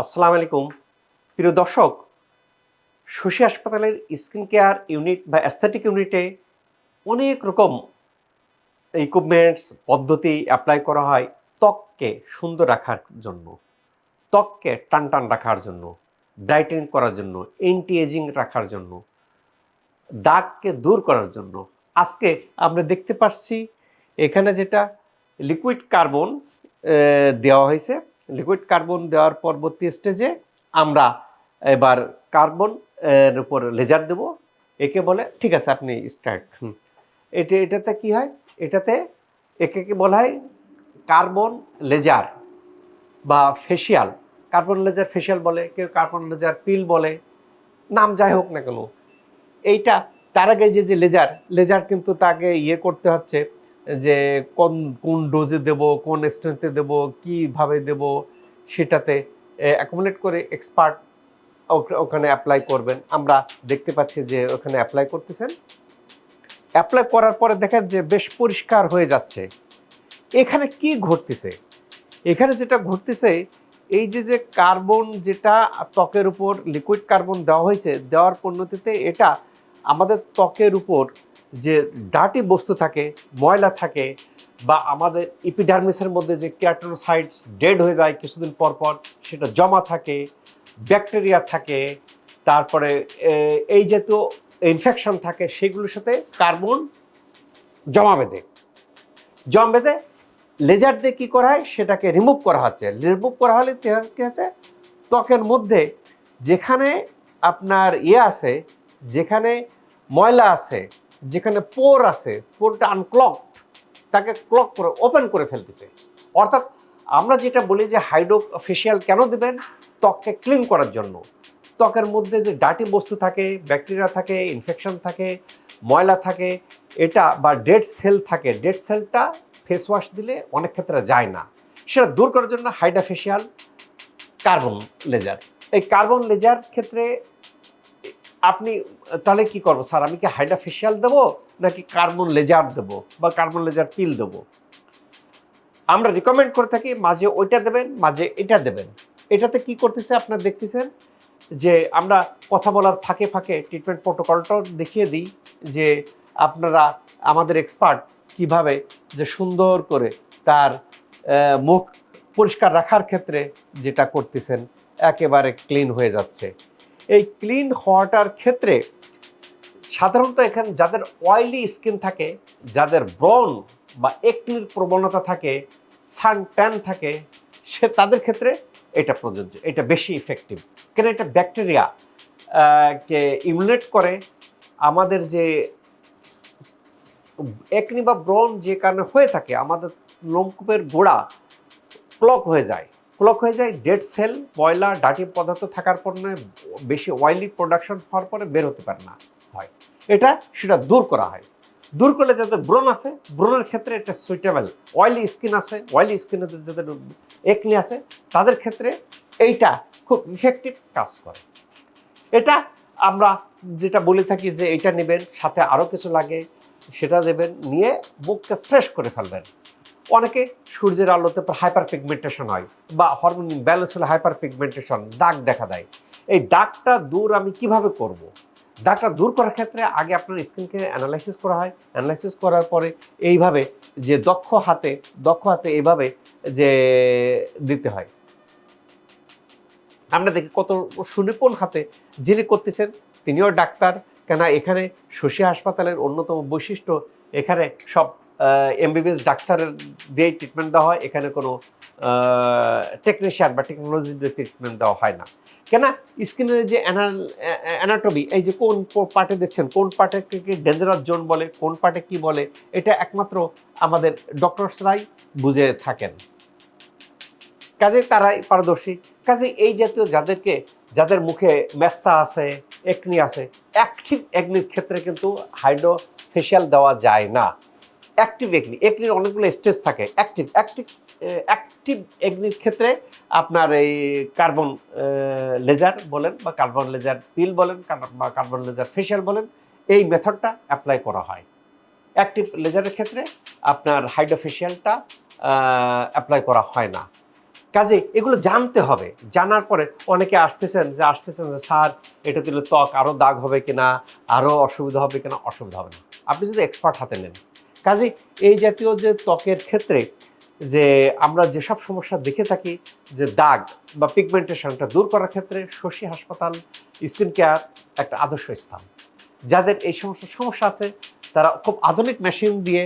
আসসালামু আলাইকুম। প্রিয় দর্শক, শশী হাসপাতালের স্কিন কেয়ার ইউনিট বা অ্যাস্থেটিক ইউনিটে অনেক রকম ইকুইপমেন্টস পদ্ধতি অ্যাপ্লাই করা হয় ত্বককে সুন্দর রাখার জন্য, ত্বককে টান টান রাখার জন্য ব্রাইটেন করার জন্য এন্টি এজিং রাখার জন্য, দাগকে দূর করার জন্য। আজকে আমরা দেখতে পাচ্ছি এখানে যেটা লিকুইড কার্বন দেওয়া হয়েছে। লিকুইড কার্বন দেওয়ার পরবর্তী স্টেজে আমরা এবার কার্বন এর উপর লেজার দেব। একে বলে, ঠিক আছে, আপনি স্টার্ট এটা, এটাতে কি হয়? এটাতে একে বলা হয়? কার্বন লেজার বা ফেসিয়াল কার্বন লেজার ফেসিয়াল বলে, কেউ কার্বন লেজার পিল বলে, নাম যাই হোক না কেন। এইটা, তার আগে যে যে লেজার লেজার কিন্তু তাকে ইয়ে করতে হচ্ছে যে কোন কোন ডোজে দেব, কোন স্ট্রেন্থে দেব, কীভাবে দেব, সেটাতে অ্যাকুমুলেট করে এক্সপার্ট ওখানে অ্যাপ্লাই করবেন। আমরা দেখতে পাচ্ছি যে ওখানে অ্যাপ্লাই করতেছেন। অ্যাপ্লাই করার পরে দেখেন যে বেশ পরিষ্কার হয়ে যাচ্ছে। এখানে কি ঘটতেছে? এখানে যেটা ঘটতেছে, এই যে যে কার্বন যেটা ত্বকের উপর লিকুইড কার্বন দেওয়া হয়েছে, দেওয়ার পরিণতিতে এটা আমাদের ত্বকের উপর যে ডাটি বস্তু থাকে, ময়লা থাকে বা আমাদের ইপিডার্মিসের মধ্যে যে ক্যাটোনোসাইড ডেড হয়ে যায় কিছুদিন পর পর, সেটা জমা থাকে ব্যাকটেরিয়া থাকে, তারপরে এই জাতীয় ইনফেকশন থাকে, সেগুলোর সাথে কার্বন জমা বেঁধে। জমা বেঁধে লেজার দিয়ে কী করা হয়? সেটাকে রিমুভ করা হচ্ছে। রিমুভ করা হলে কি হচ্ছে? ত্বকের মধ্যে যেখানে আপনার ইয়ে আছে, যেখানে ময়লা আছে যেখানে পোর আছে, পোরটা আনক্লক তাকে ক্লক করে ওপেন করে ফেলতেছে। অর্থাৎ আমরা যেটা বলি যে হাইড্রো ফেশিয়াল কেন দেবেন? ত্বককে ক্লিন করার জন্য। ত্বকের মধ্যে যে ডাটি বস্তু থাকে ব্যাকটেরিয়া থাকে ইনফেকশন থাকে, ময়লা থাকে, এটা বা ডেড সেল থাকে ডেড সেলটা ফেস ওয়াশ দিলে অনেক ক্ষেত্রে যায় না। সেটা দূর করার জন্য হাইড্রা ফেশিয়াল কার্বন লেজার এই কার্বন লেজার ক্ষেত্রে আপনি, তাহলে কি করব? স্যার, আমি কি হাইড্রা ফেশিয়াল দেবো? নাকি কার্বন লেজার দেবো? বা কার্বন লেজার পিল দেবো? আমরা রিকমেন্ড করে থাকি, মাঝে ওইটা দেবেন, মাঝে এটা দেবেন। এটাতে কি করতেছে আপনার দেখতেছেন? যে আমরা কথা বলার ফাঁকে ফাঁকে ট্রিটমেন্ট প্রোটোকলটাও দেখিয়ে দিই যে আপনারা, আমাদের এক্সপার্ট কীভাবে যে সুন্দর করে তার মুখ পরিষ্কার রাখার ক্ষেত্রে যেটা করতেছেন, একেবারে ক্লিন হয়ে যাচ্ছে। এই ক্লিন হওয়াটার ক্ষেত্রে সাধারণত এখানে যাদের অয়েলি স্কিন থাকে, যাদের ব্রন বা একনির প্রবণতা থাকে সান ট্যান থাকে, সে তাদের ক্ষেত্রে এটা প্রযোজ্য, এটা বেশি ইফেক্টিভ কেন এটা ব্যাকটেরিয়া কে ইমুলেট করে? আমাদের যে একনি বা ব্রন যে কারণে হয়ে থাকে, আমাদের লোমকূপের গোড়া ক্লক হয়ে যায়। ক্লক হয়ে যায় ডেড সেল ময়লা ডাটি পদার্থ থাকার পরে বেশি অয়েলি প্রোডাকশন হওয়ার পরে বের হতে পারে না, হয়। এটা সেটা দূর করা হয়। দূর করলে যাদের ব্রণ আছে, ব্রণের ক্ষেত্রে এটা সুইটেবল অয়েলি স্কিন আছে অয়েলি স্কিনে যাদের একনি আছে, তাদের ক্ষেত্রে এইটা খুব ইফেক্টিভ কাজ করে। এটা আমরা যেটা বলে থাকি যে এটা নেবেন, সাথে আরও কিছু লাগে, সেটা দেবেন, নিয়ে মুখকে ফ্রেশ করে ফেলবেন। অনেকে সূর্যের আলোতে হাইপার পিগমেন্টেশন হয় বা হরমোন ব্যালেন্স হলে হাইপার পিগমেন্টেশন দাগ দেখা দেয়। এই দাগটা দূর আমি কীভাবে করব। দাগটা দূর করার ক্ষেত্রে আগে আপনার স্কিনকে অ্যানালাইসিস করা হয়। অ্যানালাইসিস করার পরে এইভাবে যে দক্ষ হাতে দক্ষ হাতে এইভাবে যে দিতে হয়। আমরা দেখি কত সুনিপুণ হাতে যিনি করতেছেন, তিনিও ডাক্তার। কেন এখানে শশী হাসপাতালের অন্যতম বৈশিষ্ট্য, এখানে সব এমবিবিএস ডাক্তারের দিয়ে ট্রিটমেন্ট দেওয়া হয়, এখানে কোনো টেকনিশিয়ান বা টেকনোলজি দিয়ে ট্রিটমেন্ট দেওয়া হয় না। কেন স্কিনের যে অ্যানাটমি এই যে কোন পার্টে দিচ্ছেন কোন পার্টে ডেঞ্জারাস জোন বলে, কোন পার্টে কি বলে, এটা একমাত্র আমাদের ডক্টরসরাই বুঝে থাকেন। কাজে তারাই পারদর্শী। কাজে এই জাতীয় যাদেরকে, যাদের মুখে মেস্তা আছে একনি আছে অ্যাক্টিভ একনির ক্ষেত্রে কিন্তু হাইড্রো ফেশিয়াল দেওয়া যায় না। অ্যাক্টিভ একনি একনির অনেকগুলো স্টেজ থাকে। অ্যাক্টিভ অ্যাক্টিভ অ্যাক্টিভ এগ্নির ক্ষেত্রে আপনার এই কার্বন লেজার বলেন বা কার্বন লেজার পিল বলেন বা কার্বন লেজার ফেশিয়াল বলেন, এই মেথডটা অ্যাপ্লাই করা হয়। অ্যাক্টিভ লেজারের ক্ষেত্রে আপনার হাইড্রোফেশিয়ালটা অ্যাপ্লাই করা হয় না। কাজে এগুলো জানতে হবে। জানার পরে অনেকে আসতেছেন যে আসতেছেন যে, স্যার, এটা দিলে ত্বক আরও দাগ হবে কিনা? আরও অসুবিধা হবে কিনা? অসুবিধা হবে না। আপনি যদি এক্সপার্ট হাতে নেন কাজে এই জাতীয় যে ত্বকের ক্ষেত্রে যে আমরা যেসব সমস্যা দেখে থাকি, যে দাগ বা পিগমেন্টেশনটা দূর করার ক্ষেত্রে শশী হাসপাতাল স্কিন কেয়ার একটা আদর্শ স্থান। যাদের এই সমস্ত সমস্যা আছে, তারা খুব আধুনিক মেশিন দিয়ে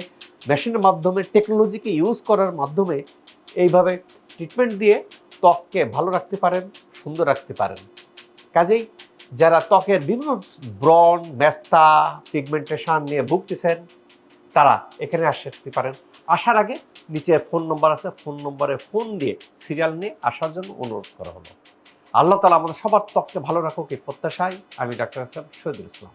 মেশিনের মাধ্যমে টেকনোলজিকে ইউজ করার মাধ্যমে এইভাবে ট্রিটমেন্ট দিয়ে ত্বককে ভালো রাখতে পারেন, সুন্দর রাখতে পারেন। কাজেই যারা ত্বকের বিভিন্ন ব্রণ ব্যস্তা পিগমেন্টেশন নিয়ে ভুগতেছেন তারা এখানে আসতে পারেন। আসার আগে নিচে ফোন নম্বর আছে, ফোন নম্বরে ফোন দিয়ে সিরিয়াল নিয়ে আসার জন্য অনুরোধ করা হলো। আল্লাহ তালা আমাদের সবার ত্বককে ভালো রাখুক কি প্রত্যাশায় আমি ডাক্তার হাসান শহীদুল ইসলাম।